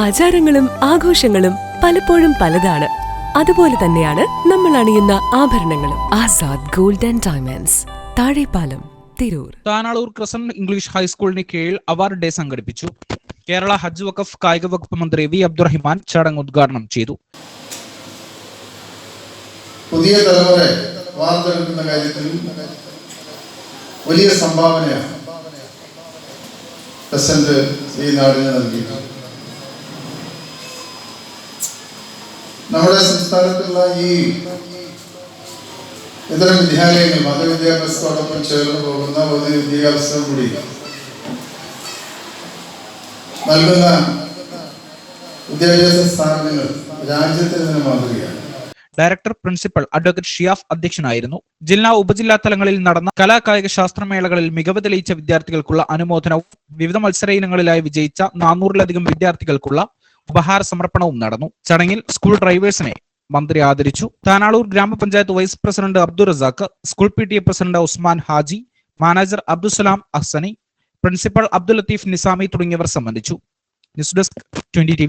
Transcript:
ആചാരങ്ങളും ആഘോഷങ്ങളും പലപ്പോഴും പലതാണ്. അതുപോലെ തന്നെയാണ് നമ്മൾ അണിയുന്ന ആഭരണങ്ങളും. Azad gold and diamonds Thazhepalam Tirur. Tanalur crescent English ഹൈസ്കൂളിന് കീഴിൽ അവാർഡ് ഡേ സംഘടിപ്പിച്ചു. കേരള ഹജ്ജ് വഖഫ് കായിക വകുപ്പ് മന്ത്രി വി അബ്ദുറഹിമാൻ ചടങ്ങ് ഉദ്ഘാടനം ചെയ്തു. പുതിയ തലമുറ വാർത്തെടുക്കുന്ന കാര്യത്തിൽ വലിയ സംഭാവനയാണ്. പ്രസന്റ് ഈ നാടിന് നൽകിയിട്ടുണ്ട് നമ്മുടെ സംസ്ഥാനത്തുള്ള ഈ ഇതര വിദ്യാലയങ്ങൾ മതവിദ്യാഭ്യാസത്തോടൊപ്പം ചേർന്ന് പോകുന്ന പൊതു വിദ്യാഭ്യാസം കൂടി നൽകുന്ന വിദ്യാഭ്യാസ സ്ഥാപനങ്ങൾ രാജ്യത്തിന് തന്നെ മാതൃകയാണ്. ഡയറക്ടർ പ്രിൻസിപ്പൽ അഡ്വക്കേറ്റ് ഷിയാഫ് അധ്യക്ഷനായിരുന്നു. ജില്ലാ ഉപജില്ലാ തലങ്ങളിൽ നടന്ന കലാകായിക ശാസ്ത്രമേളകളിൽ മികവ് തെളിയിച്ച വിദ്യാർത്ഥികൾക്കുള്ള അനുമോദനവും വിവിധ മത്സര ഇനങ്ങളിലായി വിജയിച്ച നാനൂറിലധികം വിദ്യാർത്ഥികൾക്കുള്ള ഉപഹാര സമർപ്പണവും നടന്നു. ചടങ്ങിൽ സ്കൂൾ ഡ്രൈവേഴ്സിനെ മന്ത്രി ആദരിച്ചു. താനാളൂർ ഗ്രാമപഞ്ചായത്ത് vice president Abdul Razak school P T A president Usman Haji manager Abdussalam Ahsani principal Abdul Latheef Nizami തുടങ്ങിയവർ സംബന്ധിച്ചു. News desk twenty T